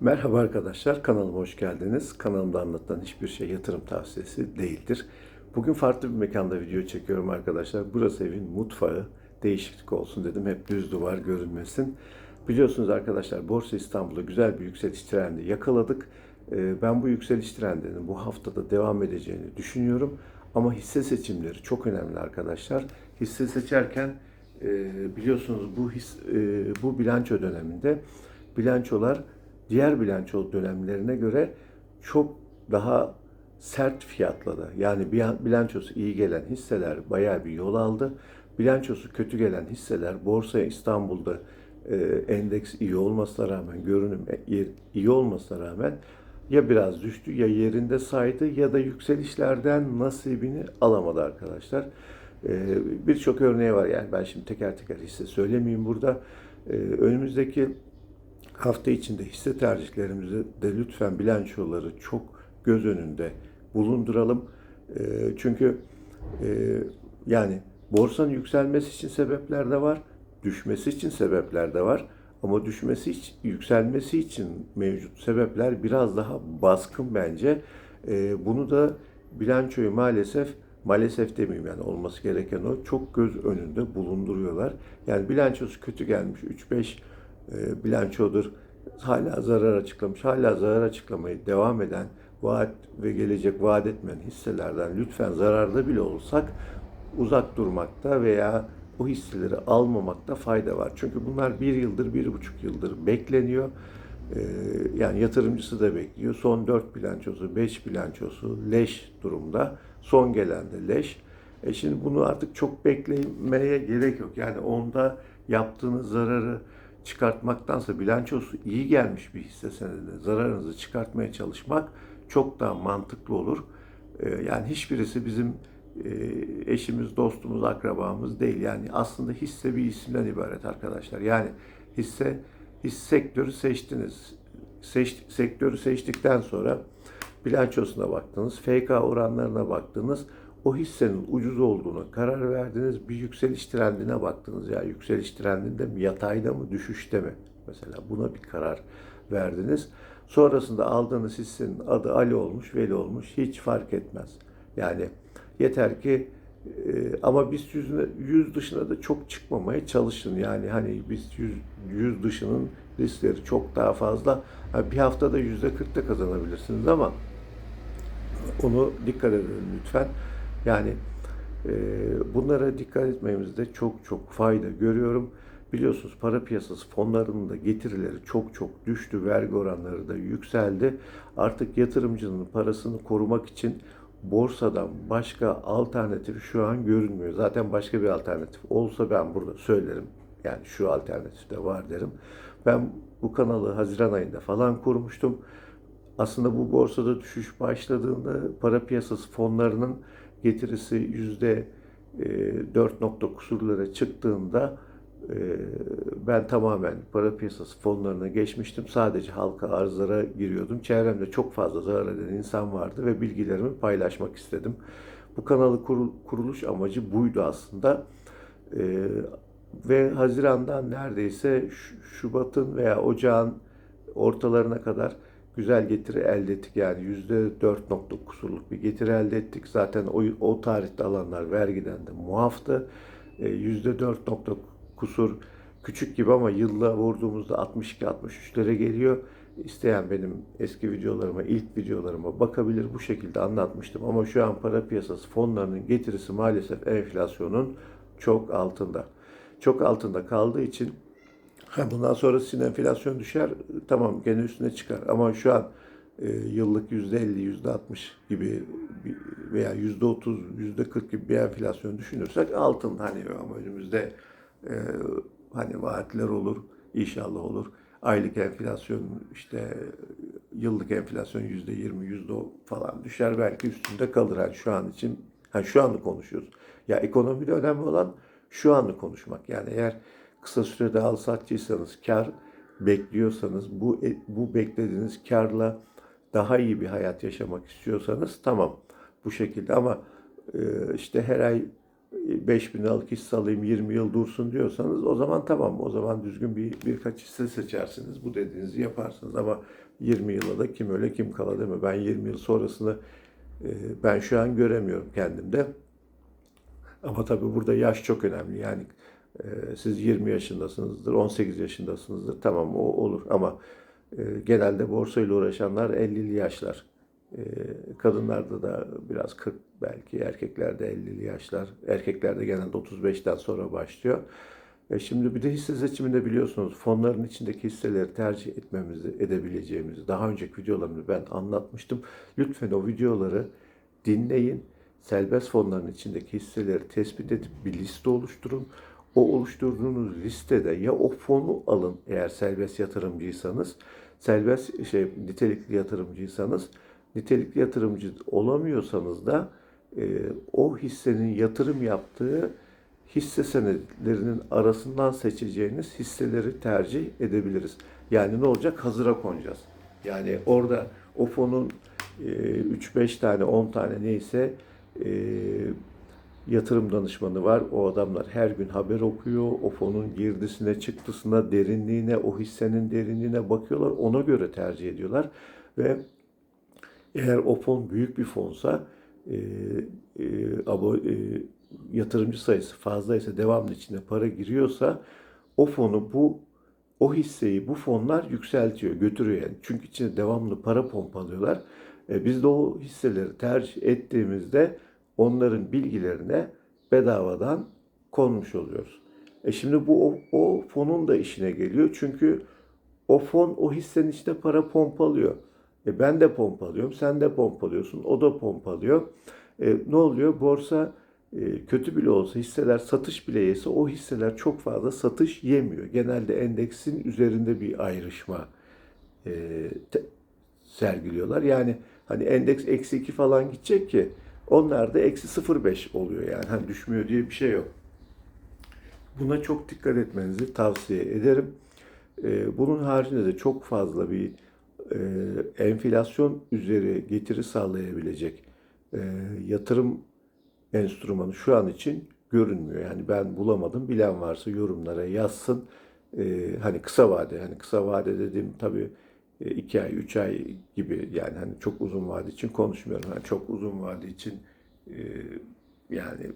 Merhaba arkadaşlar, kanalıma hoş geldiniz. Kanalımda anlatılan hiçbir şey yatırım tavsiyesi değildir. Bugün farklı bir mekanda video çekiyorum arkadaşlar. Burası evin mutfağı. Değişiklik olsun dedim. Hep düz duvar görünmesin. Biliyorsunuz arkadaşlar Borsa İstanbul'da güzel bir yükseliş trendi yakaladık. Ee, Ben bu yükseliş trendinin bu haftada devam edeceğini düşünüyorum. Ama hisse seçimleri çok önemli arkadaşlar. Hisse seçerken e, biliyorsunuz bu his, e, bu bilanço döneminde bilançolar diğer bilanço dönemlerine göre çok daha sert fiyatladı. Yani bilançosu iyi gelen hisseler bayağı bir yol aldı. Bilançosu kötü gelen hisseler borsaya İstanbul'da e, endeks iyi olmasına rağmen, görünüm e- iyi olmasına rağmen ya biraz düştü ya yerinde saydı ya da yükselişlerden nasibini alamadı arkadaşlar. E, Birçok örneği var yani ben şimdi teker teker hisse söylemeyeyim burada. E, Önümüzdeki hafta içinde hisse tercihlerimizi de lütfen bilançoları çok göz önünde bulunduralım. E, çünkü e, yani borsanın yükselmesi için sebepler de var, düşmesi için sebepler de var. Ama düşmesi için, yükselmesi için mevcut sebepler biraz daha baskın bence. E, bunu da bilançoyu maalesef maalesef demeyeyim yani olması gereken o çok göz önünde bulunduruyorlar. Yani bilançosu kötü gelmiş 3-5 e, bilançodur. Hala zarar açıklamış, hala zarar açıklamayı devam eden, vaat ve gelecek vaat etmeyen hisselerden lütfen zararda bile olsak uzak durmakta veya o hisseleri almamakta fayda var. Çünkü bunlar bir yıldır, bir buçuk yıldır bekleniyor. Ee, yani yatırımcısı da bekliyor. Son 4 bilançosu, 5 bilançosu leş durumda. Son gelen de leş. E şimdi bunu artık çok beklemeye gerek yok. Yani onda yaptığınız zararı çıkartmaktansa bilançosu iyi gelmiş bir hisse senedine zararınızı çıkartmaya çalışmak çok daha mantıklı olur. Ee, yani hiçbirisi bizim e, eşimiz, dostumuz, akrabamız değil. Yani aslında hisse bir isimden ibaret arkadaşlar. Yani hisse hisse sektörü seçtiniz. Seç, sektörü seçtikten sonra bilançosuna baktınız, FK oranlarına baktınız. O hissenin ucuz olduğuna karar verdiniz. Bir yükseliş trendine baktınız. Ya yükseliş trendinde mi, yatayda mı, düşüşte mi? Mesela buna bir karar verdiniz. Sonrasında aldığınız hissenin adı Ali olmuş, Veli olmuş. Hiç fark etmez. Yani yeter ki e, ama biz yüzüne, yüz dışına da çok çıkmamaya çalışın. Yani hani biz yüz, yüz dışının riskleri çok daha fazla. Ha, bir haftada yüzde kırk da kazanabilirsiniz ama onu dikkat edelim lütfen. Yani e, bunlara dikkat etmemizde çok çok fayda görüyorum. Biliyorsunuz para piyasası fonlarının da getirileri çok çok düştü. Vergi oranları da yükseldi. Artık yatırımcının parasını korumak için borsadan başka alternatif şu an görünmüyor. Zaten başka bir alternatif olsa ben burada söylerim. Yani şu alternatif de var derim. Ben bu kanalı Haziran ayında falan kurmuştum. Aslında bu borsada düşüş başladığında para piyasası fonlarının getirisi yüzde e, 4 nokta kusurlara çıktığında e, ben tamamen para piyasası fonlarına geçmiştim. Sadece halka arzlara giriyordum. Çevremde çok fazla zarar eden insan vardı ve bilgilerimi paylaşmak istedim. Bu kanalı kurul- kuruluş amacı buydu aslında. E, ve Haziran'dan neredeyse Şubat'ın veya Ocağın ortalarına kadar güzel getiri elde ettik. Yani yüzde dört nokta kusurluk bir getiri elde ettik. Zaten o, o tarihte alanlar vergiden de muaftı. E, Yüzde dört nokta kusur küçük gibi ama yılla vurduğumuzda 62-63'lere geliyor. İsteyen benim eski videolarıma, ilk videolarıma bakabilir. Bu şekilde anlatmıştım. Ama şu an para piyasası fonlarının getirisi maalesef enflasyonun çok altında. Çok altında kaldığı için Ha, bundan sonra sizin enflasyon düşer, tamam gene üstüne çıkar. Ama şu an e, yıllık yüzde 50, yüzde 60 gibi bir- veya yüzde 30, yüzde 40 gibi bir enflasyon düşünürsek altın hani ama önümüzde e, hani vaatler olur, inşallah olur. Aylık enflasyon işte yıllık enflasyon yüzde 20, yüzde falan düşer belki üstünde kalır. Yani şu an için, hani şu anı konuşuyoruz. Ya ekonomide önemli olan şu anı konuşmak. Yani eğer kısa sürede al satçıysanız kar bekliyorsanız bu e, bu beklediğiniz karla daha iyi bir hayat yaşamak istiyorsanız tamam bu şekilde ama e, işte her ay 5 bin liralık hisse alayım 20 yıl dursun diyorsanız o zaman tamam o zaman düzgün bir birkaç hisse seçersiniz. Bu dediğinizi yaparsınız ama 20 yıla da kim öyle kim kala değil mi? Ben 20 yıl sonrasını e, ben şu an göremiyorum kendimde. Ama tabii burada yaş çok önemli. Yani e, siz 20 yaşındasınızdır, 18 yaşındasınızdır. Tamam o olur ama e, genelde borsayla uğraşanlar 50'li yaşlar. E, kadınlarda da biraz 40 belki, erkeklerde 50'li yaşlar. Erkeklerde genelde 35'ten sonra başlıyor. E şimdi bir de hisse seçiminde biliyorsunuz fonların içindeki hisseleri tercih etmemizi, edebileceğimizi daha önceki videolarımda ben anlatmıştım. Lütfen o videoları dinleyin. Serbest fonların içindeki hisseleri tespit edip bir liste oluşturun. O oluşturduğunuz listede ya o fonu alın eğer serbest yatırımcıysanız, serbest şey nitelikli yatırımcıysanız, nitelikli yatırımcı olamıyorsanız da e, o hissenin yatırım yaptığı hisse senetlerinin arasından seçeceğiniz hisseleri tercih edebiliriz. Yani ne olacak? Hazıra konacağız. Yani orada o fonun e, 3-5 tane, 10 tane neyse e, yatırım danışmanı var. O adamlar her gün haber okuyor. O fonun girdisine, çıktısına, derinliğine, o hissenin derinliğine bakıyorlar. Ona göre tercih ediyorlar. Ve eğer o fon büyük bir fonsa e, e, abo, e, yatırımcı sayısı fazlaysa devamlı içine para giriyorsa o fonu bu o hisseyi bu fonlar yükseltiyor, götürüyor yani. Çünkü içine devamlı para pompalıyorlar. E, biz de o hisseleri tercih ettiğimizde onların bilgilerine bedavadan konmuş oluyoruz. E şimdi bu o, o fonun da işine geliyor. Çünkü o fon o hissenin içine para pompalıyor. E ben de pompalıyorum, sen de pompalıyorsun, o da pompalıyor. E, ne oluyor? Borsa e, kötü bile olsa hisseler satış bile yese o hisseler çok fazla satış yemiyor. Genelde endeksin üzerinde bir ayrışma e, te, sergiliyorlar. Yani hani endeks eksi 2 falan gidecek ki onlar da eksi 0.5 oluyor yani. Hani düşmüyor diye bir şey yok. Buna çok dikkat etmenizi tavsiye ederim. E, bunun haricinde de çok fazla bir e, enflasyon üzeri getiri sağlayabilecek e, yatırım enstrümanı şu an için görünmüyor. Yani ben bulamadım. Bilen varsa yorumlara yazsın. E, hani kısa vade, hani kısa vade dediğim tabii 2 ay, 3 ay gibi yani hani çok uzun vade için konuşmuyorum. Yani çok uzun vade için e, yani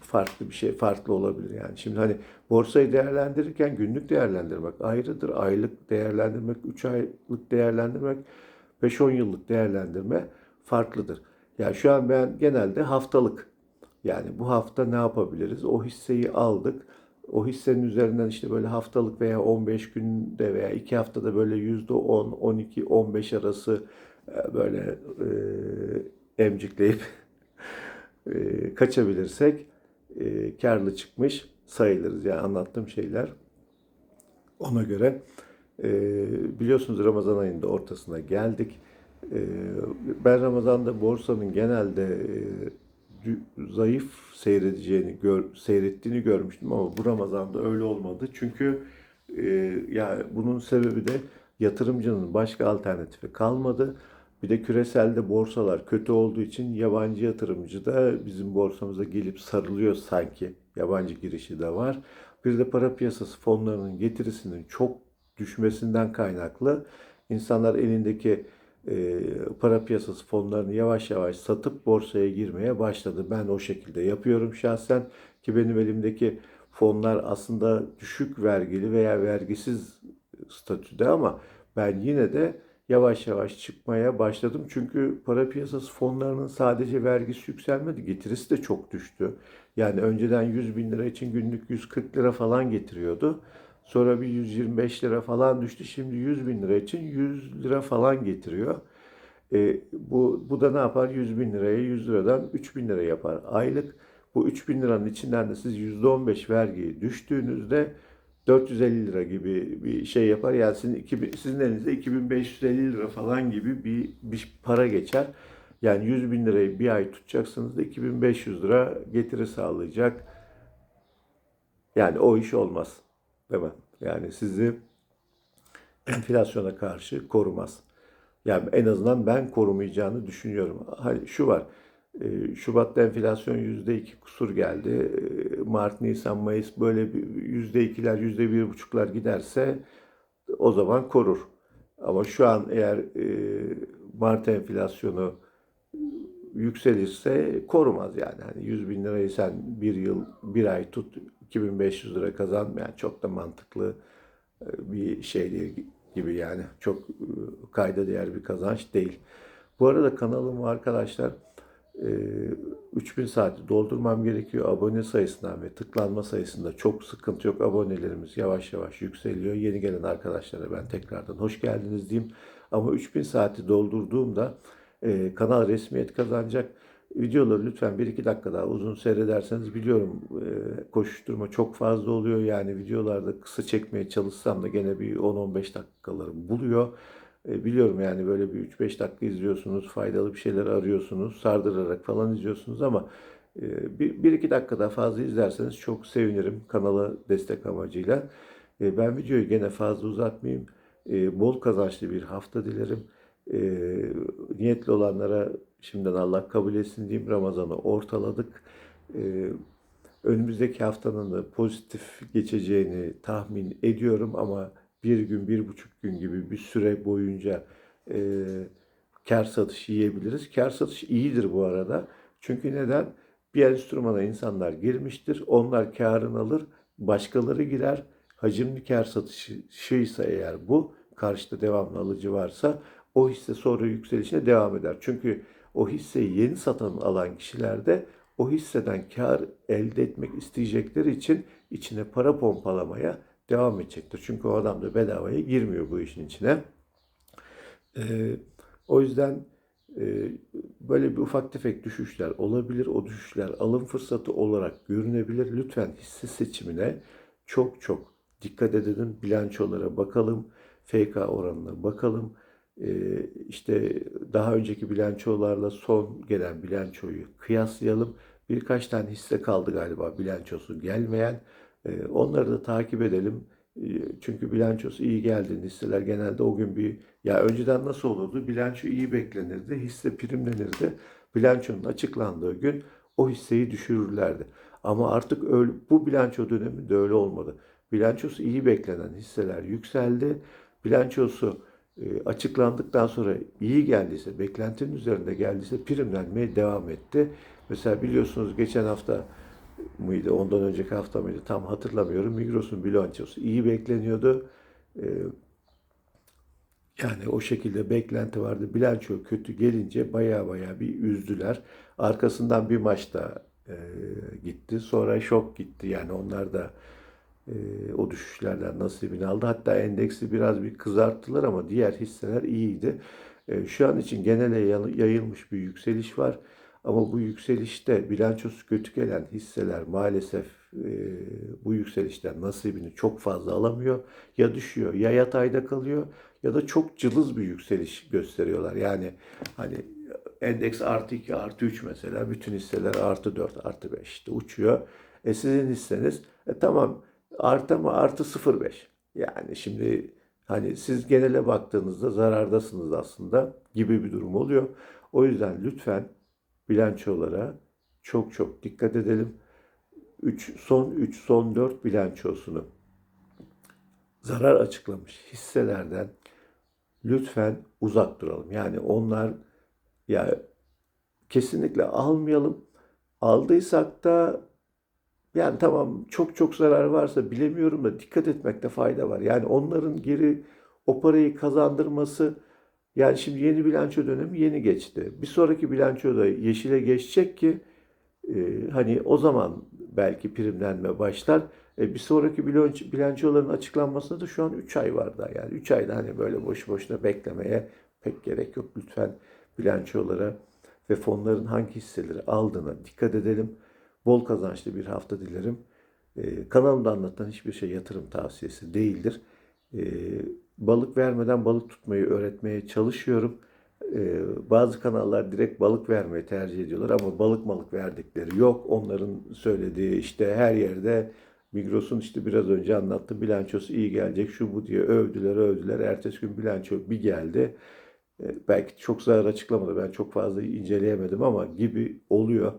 farklı bir şey farklı olabilir yani. Şimdi hani borsayı değerlendirirken günlük değerlendirmek ayrıdır. Aylık değerlendirmek, 3 aylık değerlendirmek, 5-10 yıllık değerlendirme farklıdır. Yani şu an ben genelde haftalık yani bu hafta ne yapabiliriz? O hisseyi aldık. O hissenin üzerinden işte böyle haftalık veya 15 günde veya 2 haftada böyle %10, 12, 15 arası e, böyle e, emcikleyip e, kaçabilirsek e, karlı çıkmış sayılırız. Yani anlattığım şeyler ona göre e, biliyorsunuz Ramazan ayında ortasına geldik. E, ben Ramazan'da borsanın genelde e, zayıf seyredeceğini gör, seyrettiğini görmüştüm ama bu Ramazan'da öyle olmadı. Çünkü e, yani bunun sebebi de yatırımcının başka alternatifi kalmadı. Bir de küreselde borsalar kötü olduğu için yabancı yatırımcı da bizim borsamıza gelip sarılıyor sanki. Yabancı girişi de var. Bir de para piyasası fonlarının getirisinin çok düşmesinden kaynaklı insanlar elindeki e, para piyasası fonlarını yavaş yavaş satıp borsaya girmeye başladı. Ben o şekilde yapıyorum şahsen ki benim elimdeki fonlar aslında düşük vergili veya vergisiz statüde ama ben yine de yavaş yavaş çıkmaya başladım. Çünkü para piyasası fonlarının sadece vergisi yükselmedi, getirisi de çok düştü. Yani önceden 100 bin lira için günlük 140 lira falan getiriyordu. Sonra bir 125 lira falan düştü. Şimdi 100 bin lira için 100 lira falan getiriyor. E, bu, bu da ne yapar? 100 bin liraya 100 liradan 3 bin lira yapar. Aylık bu 3 bin liranın içinden de siz %15 vergiyi düştüğünüzde 450 lira gibi bir şey yapar. Yani sizin, 2000, sizin elinizde 2550 lira falan gibi bir, bir para geçer. Yani 100 bin lirayı bir ay tutacaksınız da 2500 lira getiri sağlayacak. Yani o iş olmaz. Değil? Yani sizi enflasyona karşı korumaz. Yani en azından ben korumayacağını düşünüyorum. Hani şu var. E, Şubat'ta enflasyon %2 kusur geldi. E, Mart, Nisan, Mayıs böyle bir %2'ler, %1,5'lar giderse o zaman korur. Ama şu an eğer e, Mart enflasyonu yükselirse korumaz yani. Hani 100 bin lirayı sen bir yıl, bir ay tut, 2500 lira kazan. Yani çok da mantıklı e, bir şey değil gibi yani. Çok e, kayda değer bir kazanç değil. Bu arada kanalım arkadaşlar e, 3000 saati doldurmam gerekiyor. Abone sayısından ve tıklanma sayısında çok sıkıntı yok. Abonelerimiz yavaş yavaş yükseliyor. Yeni gelen arkadaşlara ben tekrardan hoş geldiniz diyeyim. Ama 3000 saati doldurduğumda e, kanal resmiyet kazanacak. Videoları lütfen 1-2 dakika daha uzun seyrederseniz biliyorum e, koşuşturma çok fazla oluyor. Yani videolarda kısa çekmeye çalışsam da gene bir 10-15 dakikaları buluyor. E, biliyorum yani böyle bir 3-5 dakika izliyorsunuz, faydalı bir şeyler arıyorsunuz, sardırarak falan izliyorsunuz ama e, bir, iki dakika daha fazla izlerseniz çok sevinirim kanala destek amacıyla. Ben videoyu gene fazla uzatmayayım. Bol kazançlı bir hafta dilerim. E, niyetli olanlara şimdiden Allah kabul etsin diyeyim. Ramazan'ı ortaladık. E, önümüzdeki haftanın da pozitif geçeceğini tahmin ediyorum ama bir gün, bir buçuk gün gibi bir süre boyunca e, kar satışı yiyebiliriz. Kar satış iyidir bu arada. Çünkü neden? Bir enstrümana insanlar girmiştir. Onlar karını alır. Başkaları girer. Hacimli kar satışıysa eğer bu, karşıda devamlı alıcı varsa o hisse sonra yükselişine devam eder. Çünkü o hisseyi yeni satan alan kişilerde o hisseden kar elde etmek isteyecekleri için içine para pompalamaya devam edecektir. Çünkü o adam da bedavaya girmiyor bu işin içine. Ee, o yüzden e, böyle bir ufak tefek düşüşler olabilir. O düşüşler alım fırsatı olarak görünebilir. Lütfen hisse seçimine çok çok dikkat edelim. Bilançolara bakalım. FK oranına bakalım. Ee, işte daha önceki bilançolarla son gelen bilançoyu kıyaslayalım. Birkaç tane hisse kaldı galiba bilançosu gelmeyen. Ee, onları da takip edelim. Ee, çünkü bilançosu iyi geldiğinde hisseler genelde o gün bir ya önceden nasıl olurdu? Bilanço iyi beklenirdi, hisse primlenirdi. Bilançonun açıklandığı gün o hisseyi düşürürlerdi. Ama artık öyle, bu bilanço döneminde öyle olmadı. Bilançosu iyi beklenen hisseler yükseldi. Bilançosu açıklandıktan sonra iyi geldiyse, beklentinin üzerinde geldiyse primlenmeye devam etti. Mesela biliyorsunuz geçen hafta mıydı, ondan önceki hafta mıydı tam hatırlamıyorum. Migros'un bilançosu iyi bekleniyordu. Ee, yani o şekilde beklenti vardı. Bilanço kötü gelince baya baya bir üzdüler. Arkasından bir maçta e, gitti. Sonra şok gitti. Yani onlar da e, o düşüşlerden nasibini aldı. Hatta endeksi biraz bir kızarttılar ama diğer hisseler iyiydi. E, şu an için genele yayılmış bir yükseliş var. Ama bu yükselişte bilançosu kötü gelen hisseler maalesef e, bu yükselişten nasibini çok fazla alamıyor. Ya düşüyor ya yatayda kalıyor ya da çok cılız bir yükseliş gösteriyorlar. Yani hani endeks artı 2 artı 3 mesela bütün hisseler artı 4 artı 5 işte uçuyor. E sizin hisseniz e tamam artı mı artı 0.5 yani şimdi hani siz genele baktığınızda zarardasınız aslında gibi bir durum oluyor. O yüzden lütfen bilançolara çok çok dikkat edelim. 3 son 3 son 4 bilançosunu zarar açıklamış hisselerden lütfen uzak duralım. Yani onlar ya kesinlikle almayalım. Aldıysak da yani tamam çok çok zarar varsa bilemiyorum da dikkat etmekte fayda var. Yani onların geri o parayı kazandırması yani şimdi yeni bilanço dönemi yeni geçti. Bir sonraki bilanço da yeşile geçecek ki e, hani o zaman belki primlenme başlar. E, bir sonraki bilanço, bilançoların açıklanmasına da şu an 3 ay var da yani 3 ayda hani böyle boş boşuna beklemeye pek gerek yok. Lütfen bilançolara ve fonların hangi hisseleri aldığına dikkat edelim. Bol kazançlı bir hafta dilerim. E, kanalımda anlatan hiçbir şey yatırım tavsiyesi değildir. E, balık vermeden balık tutmayı öğretmeye çalışıyorum. Ee, bazı kanallar direkt balık vermeyi tercih ediyorlar ama balık malık verdikleri yok. Onların söylediği işte her yerde Migros'un işte biraz önce anlattı bilançosu iyi gelecek şu bu diye övdüler övdüler. Ertesi gün bilanço bir geldi. E, belki çok zarar açıklamadı. Ben çok fazla inceleyemedim ama gibi oluyor.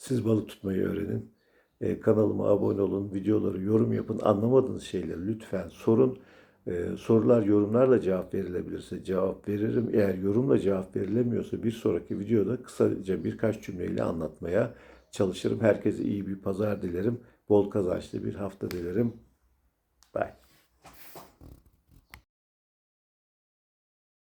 Siz balık tutmayı öğrenin. E, kanalıma abone olun, videoları yorum yapın. Anlamadığınız şeyleri lütfen sorun. E, sorular yorumlarla cevap verilebilirse cevap veririm. Eğer yorumla cevap verilemiyorsa bir sonraki videoda kısaca birkaç cümleyle anlatmaya çalışırım. Herkese iyi bir pazar dilerim. Bol kazançlı bir hafta dilerim.